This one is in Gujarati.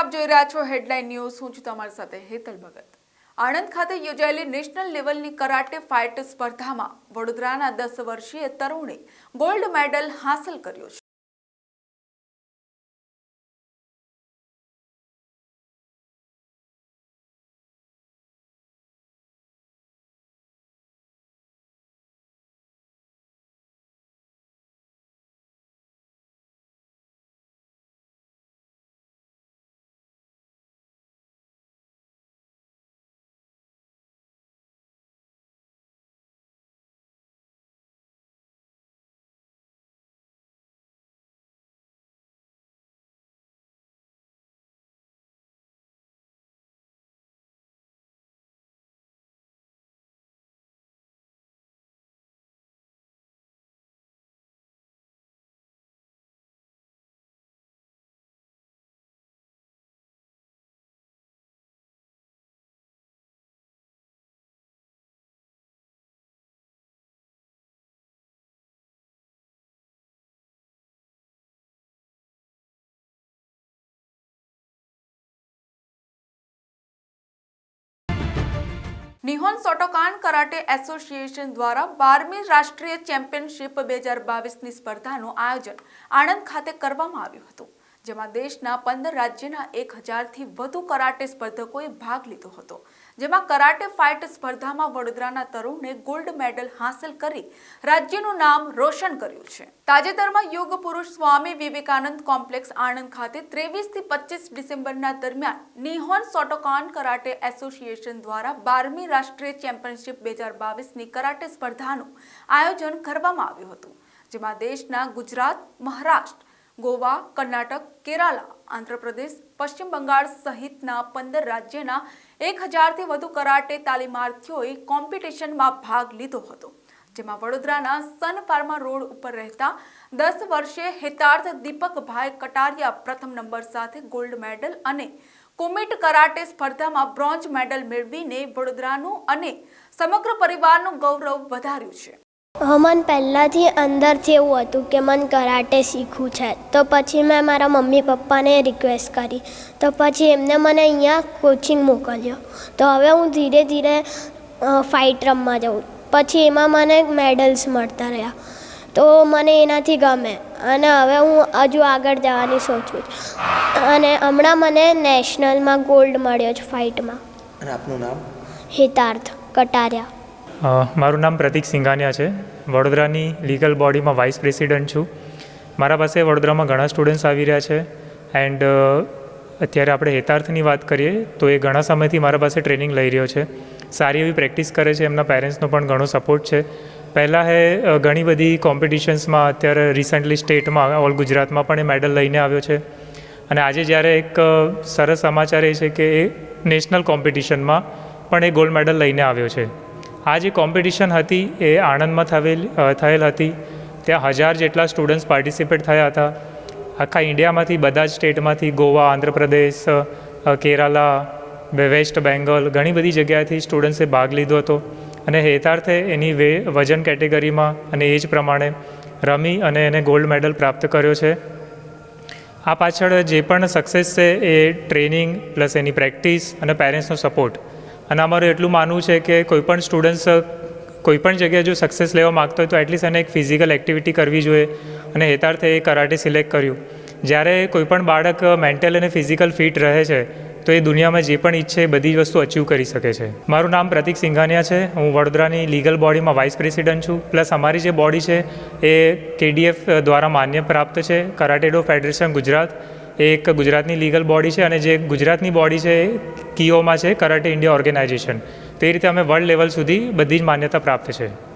આપ જોઈ રહ્યા છો હેડલાઇન ન્યૂઝ. હું છું તમારી સાથે હેતલ ભગત. આણંદ ખાતે યોજાયેલી નેશનલ લેવલની કરાટે ફાઇટ સ્પર્ધામાં વડોદરાના દસ વર્ષીય તરુણે ગોલ્ડ મેડલ હાંસલ કર્યો છે. નિહોન સોટોકાન કરાટે એસોસિએશન દ્વારા બારમી રાષ્ટ્રીય ચેમ્પિયનશિપ બે હજાર બાવીસની સ્પર્ધાનું આયોજન આણંદ ખાતે કરવામાં આવ્યું હતું. જેમાં દેશના પંદર રાજ્યના એક હજારથી વધુ કરાટે સ્પર્ધકોએ ભાગ લીધો હતો. જેમાં કરાટે ફાઇટ સ્પર્ધામાં વડોદરાના તરુણે ગોલ્ડ મેડલ હાંસલ કરી રાજ્યનું નામ રોશન કર્યું છે. તાજેતરમાં યોગ પુરુષ સ્વામી વિવેકાનંદ કોમ્પ્લેક્સ આણંદ ખાતે ત્રેવીસથી પચીસ ડિસેમ્બરના દરમિયાન નિહોન સોટોકાન કરાટે એસોસિએશન દ્વારા બારમી રાષ્ટ્રીય ચેમ્પિયનશિપ બે હજાર બાવીસની કરાટે સ્પર્ધાનું આયોજન કરવામાં આવ્યું હતું. જેમાં દેશના ગુજરાત, મહારાષ્ટ્ર ગોવા, કર્ણાટક, કેરાલા, આંધ્રપ્રદેશ, પશ્ચિમ બંગાળ સહિતના પંદર રાજ્યના એક હજારથી વધુ કરાટે તાલીમાર્થીઓએ કોમ્પિટિશનમાં ભાગ લીધો હતો, જેમાં વડોદરાના સન ફાર્મા રોડ ઉપર રહેતા દસ વર્ષે હેતાર્થ દીપકભાઈ કટારિયા પ્રથમ નંબર સાથે ગોલ્ડ મેડલ અને કુમિટ કરાટે સ્પર્ધામાં બ્રોન્ઝ મેડલ મેળવીને વડોદરાનું અને સમગ્ર પરિવારનું ગૌરવ વધાર્યું છે. મન પહેલાંથી અંદરથી એવું હતું કે મને કરાટે શીખવું છે. તો પછી મેં મારા મમ્મી પપ્પાને રિક્વેસ્ટ કરી. તો પછી એમને મને અહીંયા કોચિંગ મોકલ્યો. તો હવે હું ધીરે ધીરે ફાઇટ રમવા જાઉં. પછી એમાં મને મેડલ્સ મળતા રહ્યા. તો મને એનાથી ગમે. અને હવે હું હજુ આગળ જવાની સોચું છું. અને હમણાં મને નેશનલમાં ગોલ્ડ મળ્યો છે ફાઇટમાં અને આપનું નામ? હિતાર્થ કટારિયા. મારું નામ પ્રતિક સિંઘાનિયા છે. વડોદરાની લીગલ બોડીમાં વાઇસ પ્રેસિડન્ટ છું. મારા પાસે વડોદરામાં ઘણા સ્ટુડન્ટ્સ આવી રહ્યા છે. એન્ડ અત્યારે આપણે હેતાર્થની વાત કરીએ, તો એ ઘણા સમયથી મારા પાસે ટ્રેનિંગ લઈ રહ્યો છે. સારી એવી પ્રેક્ટિસ કરે છે, એમના પેરેન્ટ્સનો પણ ઘણો સપોર્ટ છે. પહેલાં હે ઘણી બધી કોમ્પિટિશન્સમાં અત્યારે રિસન્ટલી સ્ટેટમાં ઓલ ગુજરાતમાં પણ એ મેડલ લઈને આવ્યો છે. અને આજે જ્યારે એક સરસ સમાચાર એ છે કે એ નેશનલ કોમ્પિટિશનમાં પણ એ ગોલ્ડ મેડલ લઈને આવ્યો છે. આ જે કોમ્પિટિશન હતી એ આણંદમાં થયેલ થયેલ હતી. ત્યાં હજાર જેટલા સ્ટુડન્ટ્સ પાર્ટિસિપેટ થયા હતા. આખા ઇન્ડિયામાંથી, બધા જ સ્ટેટમાંથી, ગોવા, આંધ્રપ્રદેશ કેરાલા વેસ્ટ બેંગલ, ઘણી બધી જગ્યાએથી સ્ટુડન્ટ્સે ભાગ લીધો હતો. અને હેતાર્થે એની વે, વજન કેટેગરીમાં અને એજ પ્રમાણે રમી અને એને ગોલ્ડ મેડલ પ્રાપ્ત કર્યો છે. આ પાછળ જે પણ સક્સેસ છે એ ટ્રેનિંગ પ્લસ એની પ્રેક્ટિસ અને પેરેન્ટ્સનો સપોર્ટ અને અમારું એટલું માનવું છે કે કોઈપણ સ્ટુડન્ટ્સ કોઈપણ જગ્યાએ જો સક્સેસ લેવા માગતો હોય તો એટલીસ્ટ એને એક ફિઝિકલ એક્ટિવિટી કરવી જોઈએ. અને હેતાર્થે એ કરાટે સિલેક્ટ કર્યું. જ્યારે કોઈપણ બાળક મેન્ટલ અને ફિઝિકલ ફિટ રહે છે, તો એ દુનિયામાં જે પણ ઈચ્છે બધી જ વસ્તુ અચીવ કરી શકે છે. મારું નામ પ્રતિક સિંઘાનિયા છે. હું વડોદરાની લીગલ બોડીમાં વાઇસ પ્રેસિડન્ટ છું. પ્લસ અમારી જે બોડી છે, એ કેડીએફ દ્વારા માન્ય પ્રાપ્ત છે. કરાટેડો ફેડરેશન ગુજરાત. એ એક ગુજરાતની લીગલ બોડી છે અને જે ગુજરાતની બોડી છે એ કીઓમાં છે કરાટે ઇન્ડિયા ઓર્ગેનાઇઝેશન તે રીતે અમે વર્લ્ડ લેવલ સુધી બધી જ માન્યતા પ્રાપ્ત છે.